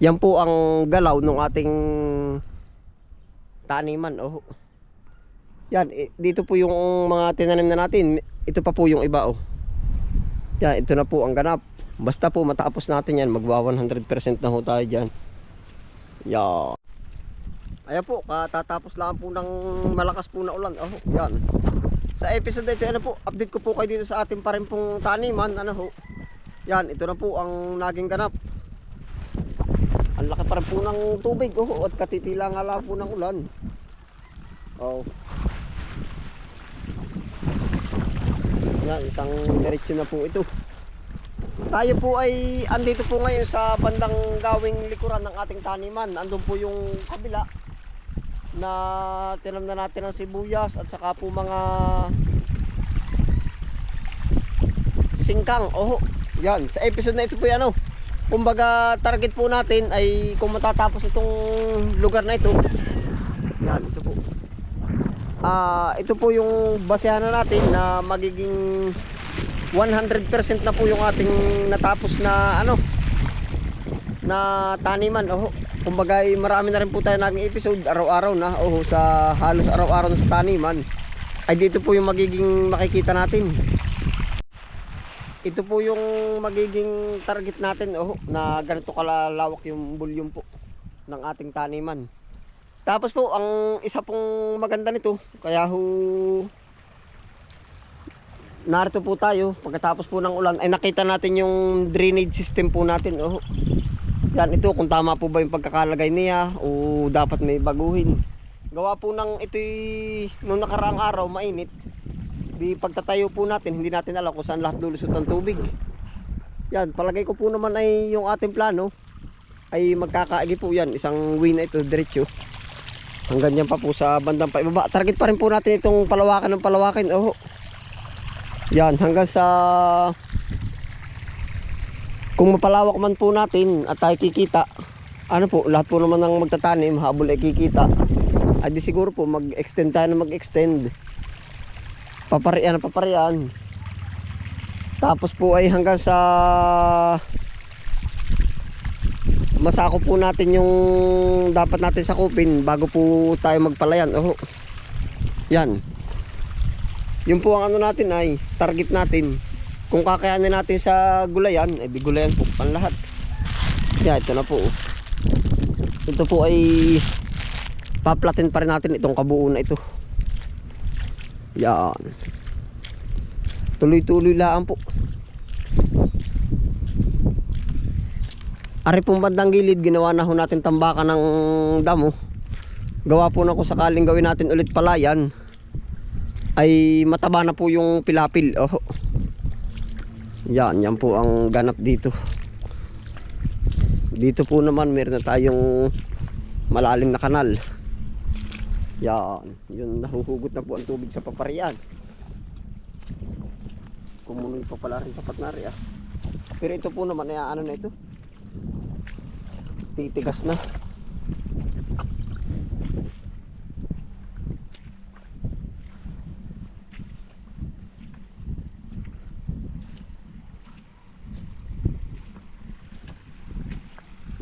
Yan po ang galaw ng ating taniman. Oh. Yan, dito po yung mga tinanim na natin. Ito pa po yung iba. Oh. Yan, ito na po ang ganap. Basta po matapos natin yan, magwa 100% na ho tayo dyan. Yan. Ayan po, katatapos lang po ng malakas po na ulan. Oh, yan. Sa episode ito, ano po, update ko po kayo dito sa ating pa rin pong taniman. Ano ho. Yan, ito na po ang naging ganap. Ang laki pa rin po ng tubig. Oh, at katitila nga lang po ng ulan. Oh. Yan, isang diretsyo na po ito. Tayo po ay andito po ngayon sa bandang gawing likuran ng ating taniman. Andun po yung kabila na tinam na natin ng sibuyas at saka po mga singkang. Oh, yan. Sa episode na ito po yan oh. Kumbaga target po natin ay kung matatapos itong lugar na ito. Yan, ito po. Ah, ito po yung basehan na natin na magiging 100% na po yung ating natapos na ano na taniman. Oh, kumbaga marami na rin po tayo naging episode araw-araw na. Oh, sa halos araw-araw na sa taniman. Ay dito po yung magiging makikita natin. Ito po yung magiging target natin oh, na ganito kalalawak yung volume po ng ating taniman. Tapos po, ang isa pong maganda nito, kaya ho narito po tayo pagkatapos po ng ulan ay nakita natin yung drainage system po natin oh. yan ito kung tama po ba yung pagkakalagay niya o dapat may baguhin gawa po ng ito'y nung nakaraang araw mainit di pagtatayo po natin hindi natin alam kung saan lahat lulusot ng tubig. Yan palagay ko po naman ay yung ating plano ay magkakaagi po yan. Isang way na ito diretso. Hanggang yan pa po sa bandang paibaba target pa rin po natin itong palawakan ng palawakin. Oh yan, hanggang sa kung mapalawak man po natin at tayo kikita, ano po, lahat po naman ng magtatanim, habol ay kikita. Ay di siguro po mag-extend tayo na mag-extend. Paparian na paparian. Tapos po ay hanggang sa masakop po natin yung dapat natin sakupin bago po tayo magpalayan. Oh. Yan. Yung po ang ano natin ay target natin. Kung kakayanin natin sa gulayan, ay di gulayan po pan lahat. Yeah, ito na po. Ito po ay paplatin pa rin natin itong kabuo na ito. Yan. Tuloy-tuloy lang po. Ari pong bandang gilid, ginawa na ho natin tambakan ng damo. Gawa po na kung sakaling gawin natin ulit palayan ay mataba na po yung pilapil. Oh. Yan, yan po ang ganap dito. Dito po naman meron na tayong malalim na kanal. Yan, yun nahuhugot na po ang tubig sa paparian. Kumunoy pa pala rin sapat na ah. Pero ito po naman, ay ano na ito? Titigas na.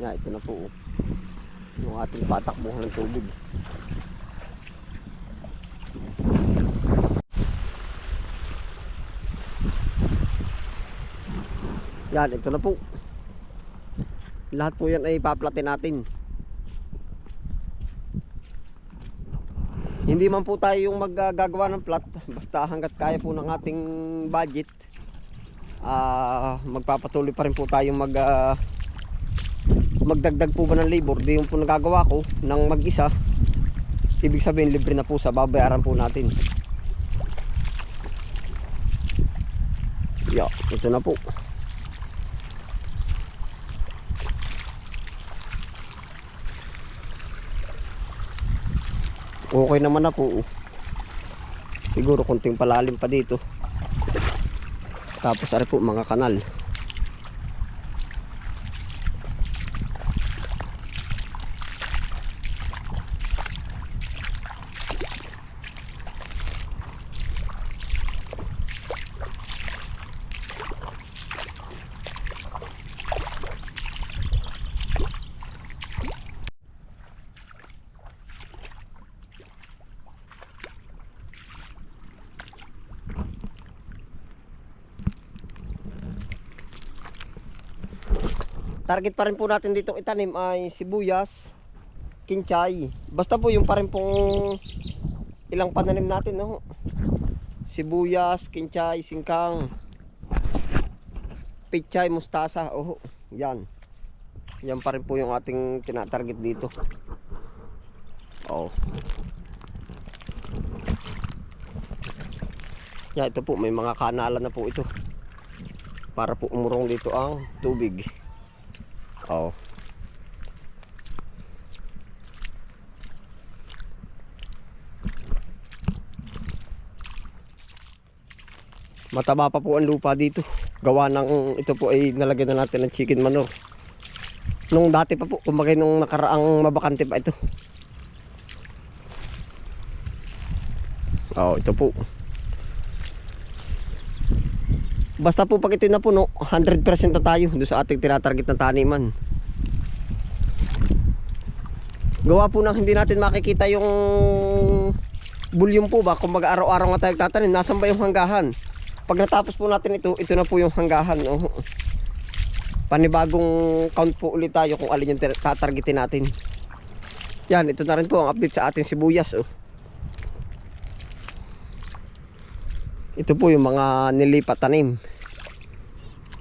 Yeah, ito na po. oh. Yung ating patakbuhan ng tubig. Yan, ito na po. Lahat po yan ay paplatin natin. Hindi man po tayo yung maggagawa ng plat. Basta hanggat kaya po ng ating budget. ah magpapatuloy pa rin po tayong mag ah, magdagdag po ba ng labor di yung po nagagawa ko ng mag-isa ibig sabihin libre na po sa babayaran po natin yeah, ito na po okay naman na po siguro kunting palalim pa dito. Tapos ari po mga kanal target pa rin po natin dito itanim ay sibuyas, kinchay. Basta po yung pa rin pong ilang pananim natin, no? Sibuyas, kinchay, singkang, pichay, mustasa. Oh, yan. Yan pa rin po yung ating tinatarget dito. Oh. Yan, ito po, may mga kanala na po ito. Para po umurong dito ang tubig. Oh. Mataba pa po ang lupa dito. Gawa ng ito po ay nalagyan na natin ng chicken manure. Nung dati pa po, kumbaga nung nakaraang mabakante pa ito. Oh, ito po. Basta po pag ito na puno, 100% na tayo doon sa ating tinatarget na taniman. Gawa po nang hindi natin makikita yung volume po ba, kumbaga araw-araw nga tayo tatanim, nasan ba yung hanggahan? Pag natapos po natin ito, ito na po yung hanggahan. Oh. Panibagong count po ulit tayo kung alin yung tar- tatargetin natin. Yan, ito na rin po ang update sa ating sibuyas. Oh. Ito po yung mga nilipat tanim.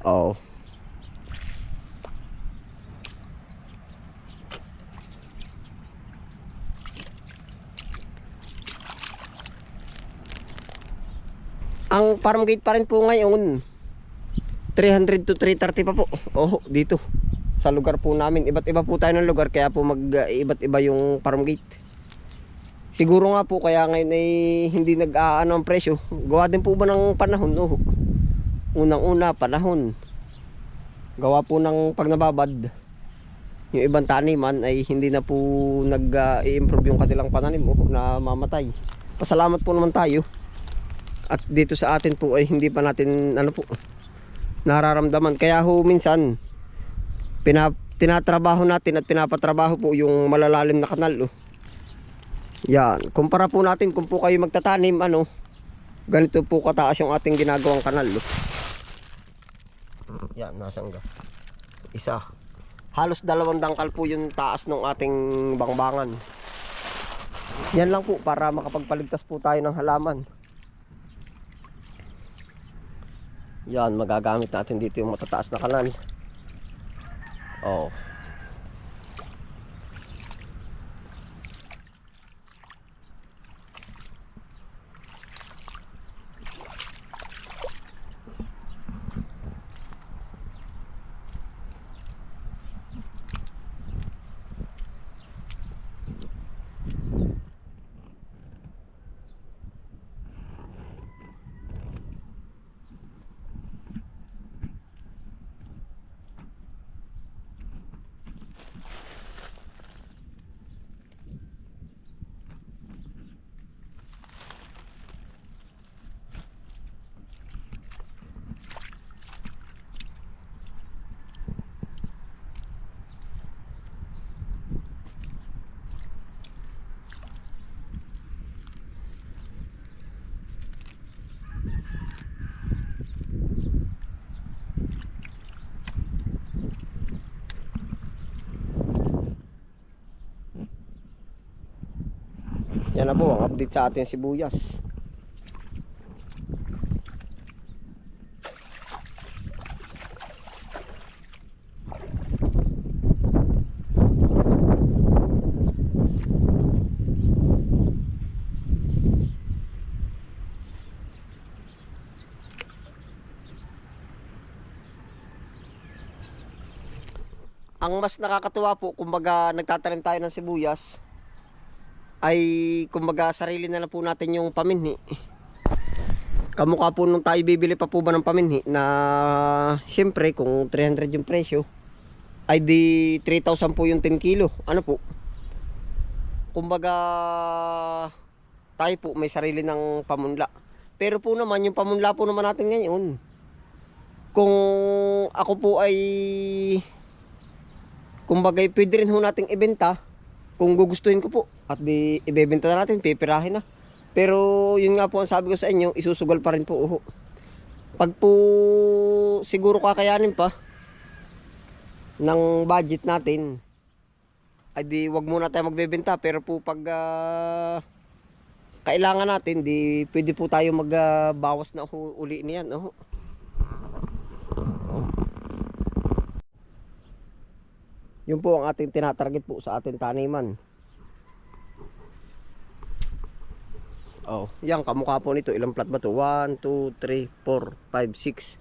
Oh. Ang farm gate pa rin po ngayon 300 to 330 pa po. Oh, dito. Sa lugar po namin. Iba't iba po tayo ng lugar kaya po mag iba't iba yung farm gate. Siguro nga po kaya ngayon ay hindi nag-aano ang presyo. Gawa din po ba ng panahon? Oh. Unang-una panahon. Gawa po ng pag nababad. Yung ibang taniman ay hindi na po nag-i-improve yung kanilang pananim oh, na mamatay. Pasalamat po naman tayo. At dito sa atin po ay hindi pa natin ano po nararamdaman. Kaya ho minsan pina, tinatrabaho natin at pinapatrabaho po yung malalalim na kanal. Oh. Yan. Kumpara po natin kung po kayo magtatanim ano ganito po kataas yung ating ginagawang kanal. Oh. Yan, nasaan? Isa. Halos dalawang dangkal po yung taas ng ating bangbangan. Yan lang po para makapagpaligtas po tayo ng halaman. Yan, magagamit natin dito yung matataas na kanal. Oh. Yan na po ang update sa ating sibuyas. Ang mas nakakatuwa po, kumbaga nagtatanim tayo ng sibuyas, ay kumbaga sarili na lang po natin yung paminhi. Kamukha po nung tayo bibili pa po ba ng paminhi na syempre kung 300 yung presyo ay di 3,000 po yung 10 kilo. Ano po? Kumbaga tayo po may sarili ng pamunla. Pero po naman yung pamunla po naman natin ngayon kung ako po ay kumbaga pwede rin ho nating ibenta kung gugustuhin ko po at di ibebenta na natin, pipirahin na. Pero yun nga po ang sabi ko sa inyo, isusugal pa rin po uho. Pag po siguro kakayanin pa, ng budget natin, ay di wag muna tayo magbebenta pero po pag ah, kailangan natin di pwede po tayo magbawas na hu- uli niyan. Oh. Yun po ang ating tinatarget po sa ating taniman. Oh, yan kamukha po nito. Ilang plat ba to? 1, 2, 3, 4, 5, 6.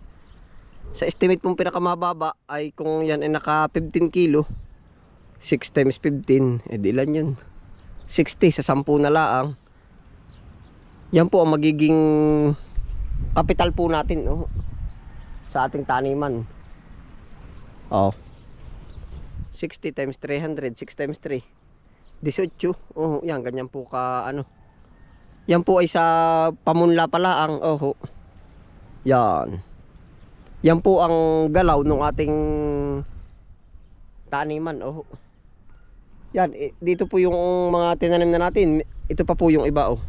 Sa estimate pong pinakamababa ay kung yan ay naka 15 kilo, 6 times 15, eh ilan yun? 60 sa 10 na laang. Yan po ang magiging kapital po natin oh, sa ating taniman. Oh. 60 times 300, 6 times 3. 18. Oh, yan ganyan po ka ano. Yan po ay sa pamunla pala ang oho. Yan. Yan po ang galaw ng ating taniman. Oh. Yan, eh, dito po yung mga tinanim na natin. Ito pa po yung iba oh.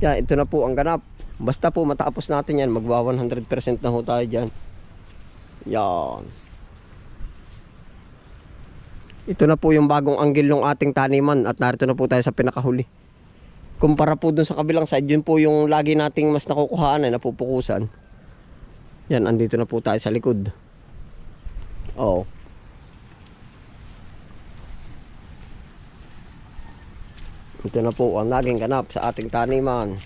Yan, ito na po ang ganap. Basta po matapos natin yan, magwa 100% na ho tayo dyan. Yan. Ito na po yung bagong anggil ng ating taniman at narito na po tayo sa pinakahuli. Kumpara po dun sa kabilang side, yun po yung lagi nating mas nakukuhaan ay napupukusan. Yan, andito na po tayo sa likod. Oo. Ito na po ang naging ganap sa ating taniman.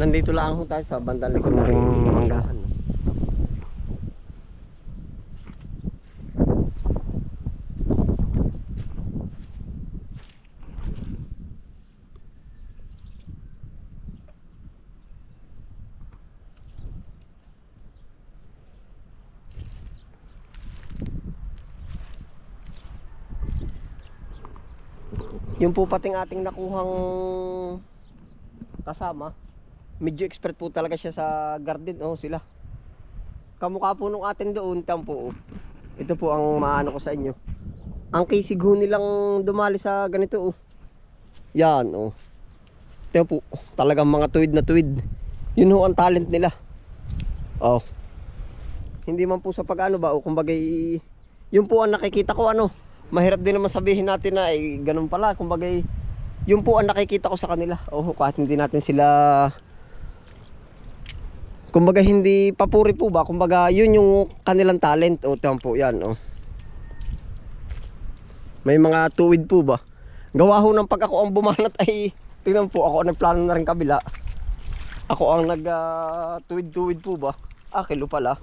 Nandito lang ho tayo sa bandang likod na rin manggahan. no? Yung po pating ating nakuhang kasama, medyo expert po talaga siya sa garden oh sila. Kamukha po nung atin doon tampo oh. ito po ang maano ko sa inyo. Ang kisig ho nilang dumali sa ganito oh. Yan oh. Ito po talagang mga tuwid na tuwid. Yun ho ang talent nila. Oh. Hindi man po sa pag-ano ba o kumbaga yun po ang nakikita ko ano. Mahirap din naman sabihin natin na eh, ganun pala. Kumbaga yun po ang nakikita ko sa kanila. Oh kahit hindi natin sila Kumbaga hindi papuri po ba? Kumbaga yun yung kanilang talent. O tiyan po yan. Oh. May mga tuwid po ba? Gawa ho ng pag ako ang bumanat ay tingnan po ako ang nagplano na rin kabila. Ako ang nag ah, tuwid-tuwid po ba? Ah, kilo pala.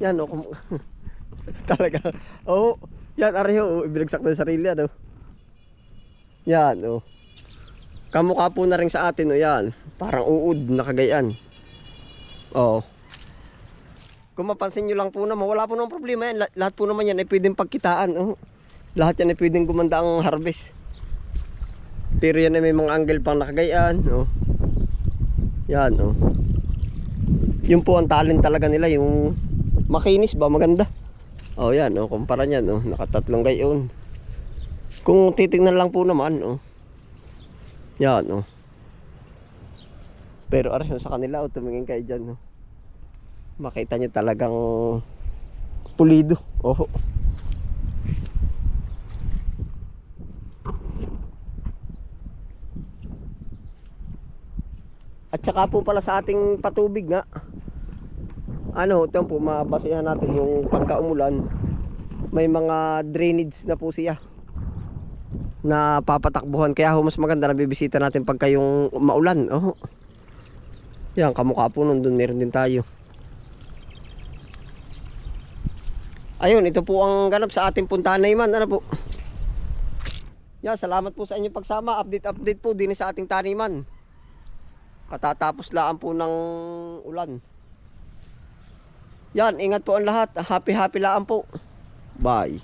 Yan oh. kum- Talaga. Oh, yan areho. Oh. Ibinagsak na sarili ano. Yan oh. Kamukha po na rin sa atin oh yan. Parang uod nakagayan. Oo. Kung mapansin nyo lang po naman, wala po namang problema yan. La- Lahat po naman yan ay pwedeng pagkitaan. Oh. Lahat yan ay pwedeng gumanda ang harvest. Pero yan ay may mga angle pang nakagayaan. Oh. Yan, oh. Yun po ang talent talaga nila, yung makinis ba, maganda. Oh, yan, oh. Kumpara niyan, oh. Nakatatlong gayon. Kung titingnan lang po naman, oh. Yan, oh. Pero aray sa kanila, oh, tumingin kayo dyan. No? Makita nyo talagang pulido. Oh. At saka po pala sa ating patubig nga. Ano, ito po, mabasihan natin yung pagkaumulan. May mga drainage na po siya na papatakbuhan. Kaya ho, mas maganda na bibisita natin pagka yung maulan. Oh. Yan, kamukha po nun, dun meron din tayo. Ayun, ito po ang ganap sa ating puntahan man. Ano po? Yan, salamat po sa inyong pagsama. Update, update po din sa ating taniman. Katatapos laan po ng ulan. Yan, ingat po ang lahat. Happy, happy laan po. Bye.